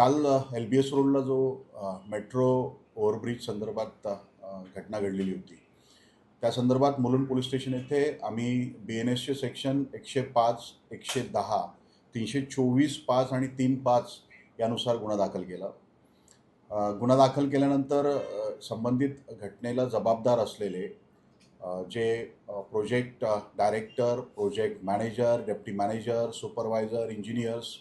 काल एल बी एस रोडला जो मेट्रो ओव्हरब्रिज संदर्भात घटना घडलेली होती. त्या संदर्भात मुलुंड पोलीस स्टेशन येथे आम्ही बी एन एसचे सेक्शन एकशे पाच एकशे दहा तीनशे चोवीस पाच आणि तीन पाच यानुसार गुन्हा दाखल केला. गुन्हा दाखल केल्यानंतर संबंधित घटनेला जबाबदार असलेले जे project director project manager deputy manager supervisor engineers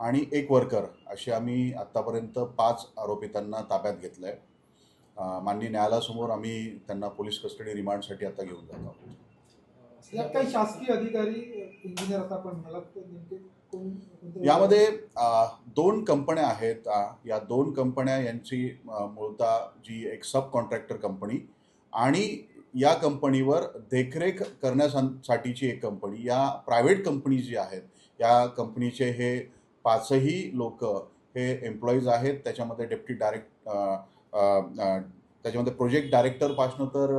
आणि एक वर्कर असे आम्ही आत्तापर्यंत पाच आरोपितांना ताब्यात घेतलं आहे माननीय न्यायालयासमोर आम्ही त्यांना पोलीस कस्टडी रिमांडसाठी आता घेऊन जात आहोत. यात काही शासकीय अधिकारी इंजिनियर आता आपण यामध्ये दोन कंपन्या आहेत. या दोन कंपन्या यांची मूळतः जी एक सब कॉन्ट्रॅक्टर कंपनी आणि या कंपनीवर देखरेख करण्यासाठीची एक कंपनी या प्रायव्हेट कंपनी जी आहेत या कंपनीचे हे पाचही लोक हे एम्प्लॉईज आहेत. त्याच्यामध्ये डेप्टी डायरेक्ट त्याच्यामध्ये प्रोजेक्ट डायरेक्टरपासनं तर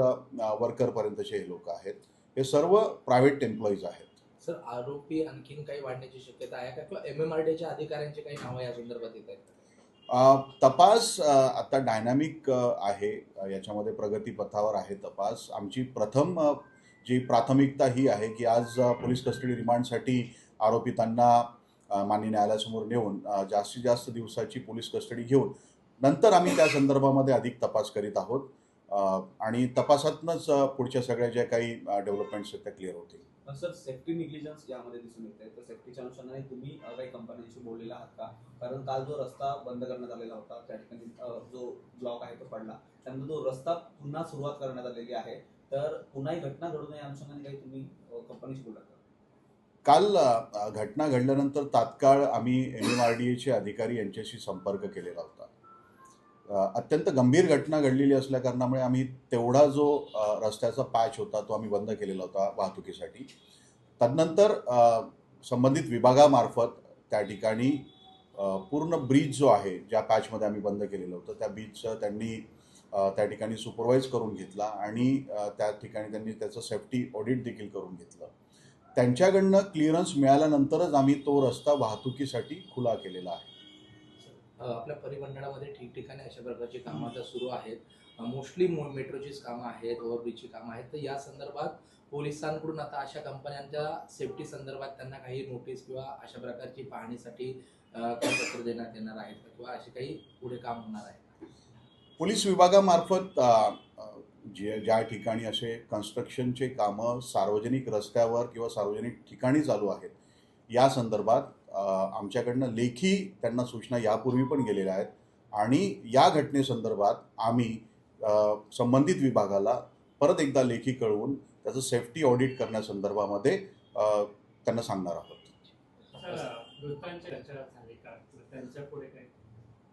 वर्करपर्यंतचे हे लोक आहेत. हे सर्व प्रायव्हेट एम्प्लॉईज आहेत. सर आरोपी आणखीन काही वाढण्याची शक्यता आहे का? किंवा एम एम आर डीच्या अधिकाऱ्यांचे काही नावं या संदर्भात येत आहेत? तपास आता डायनामिक आहे. याच्यामध्ये प्रगतीपथावर आहे तपास. आमची प्रथम जी प्राथमिकता ही आहे की आज पोलीस कस्टडी रिमांडसाठी आरोपितांना अ, माननीय न्यायालयासमोर नेऊन जास्तीत जास्त दिवसाची पोलीस कस्टडी घेऊन नंतर आम्ही त्या संदर्भामध्ये अधिक तपास करीत आहोत. आणि तपासातनंच पुढच्या सगळ्या ज्या काही डेव्हलपमेंट्स आहेत त्या क्लिअर होतील. सर सेफ्टी निग्लिजन्स यामध्ये दिसून येते तर सेफ्टीच्या अनुषंगाने तुम्ही काही कंपन्यांशी बोललेला आहात का? कारण काल जो रस्ता बंद करण्यात आलेला होता त्या ठिकाणी जो ब्लॉक आहे तो पडला. त्यानंतर जो रस्ता पुन्हा सुरुवात करण्यात आलेली आहे. तर पुन्हा ही घटना घडू नये या अनुषंगाने काही तुम्ही कंपनीशी बोललात काल घटना घडल्यानंतर तात्काळ आम्ही एम एम आर डी एचे अधिकारी यांच्याशी संपर्क केलेला होता. अत्यंत गंभीर घटना घडलेली असल्याकारणामुळे आम्ही तेवढा जो रस्त्याचा पॅच होता तो आम्ही बंद केलेला होता वाहतुकीसाठी. तदनंतर संबंधित विभागामार्फत त्या ठिकाणी पूर्ण ब्रिज जो आहे ज्या पॅचमध्ये आम्ही बंद केलेलं होतं त्या ब्रिजचं त्यांनी त्या ठिकाणी सुपरवाईज करून घेतला आणि त्या ठिकाणी त्यांनी त्याचं सेफ्टी ऑडिट देखील करून घेतलं. त्यांच्याकडनं क्लिअरन्स मिळाल्यानंतरच आम्ही तो रस्ता वाहतुकीसाठी खुला केलेला आहे. आपल्या परिमंडळामध्ये ठिकठिकाणी अशा प्रकारची कामं आता सुरू आहेत. मोस्टली मेट्रोचीच कामं आहेत ओव्हरब्रिजची कामं आहेत. तर या संदर्भात पोलिसांकडून आता अशा कंपन्यांच्या सेफ्टी संदर्भात त्यांना काही नोटीस किंवा अशा प्रकारची पाहणीसाठी पत्र देण्यात येणार आहेत किंवा असे काही पुढे काम होणार आहे? पोलीस विभागामार्फत जे ज्या ठिकाणी असे कन्स्ट्रक्शनचे कामं सार्वजनिक रस्त्यावर किंवा सार्वजनिक ठिकाणी चालू आहेत या संदर्भात आमच्याकडनं लेखी त्यांना सूचना यापूर्वी पण गेलेल्या आहेत. आणि या घटनेसंदर्भात आम्ही संबंधित विभागाला परत एकदा लेखी कळवून त्याचं सेफ्टी ऑडिट करण्यासंदर्भामध्ये त्यांना सांगणार आहोत.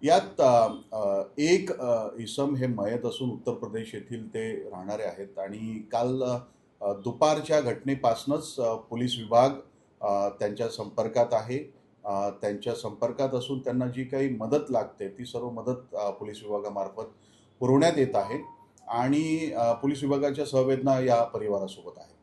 यात एक इसम हे मयत असून उत्तर प्रदेश येथील ते राहणारे आहेत. आणि काल दुपारच्या घटनेपासूनच पोलीस विभाग त्यांच्या संपर्कात आहे. त्यांच्या संपर्कात असून त्यांना जी काही मदत लागते ती सर्व मदत पोलीस विभागामार्फत पुरवण्यात येत आहे. आणि पोलीस विभागाच्या सहवेदना या परिवारासोबत आहेत.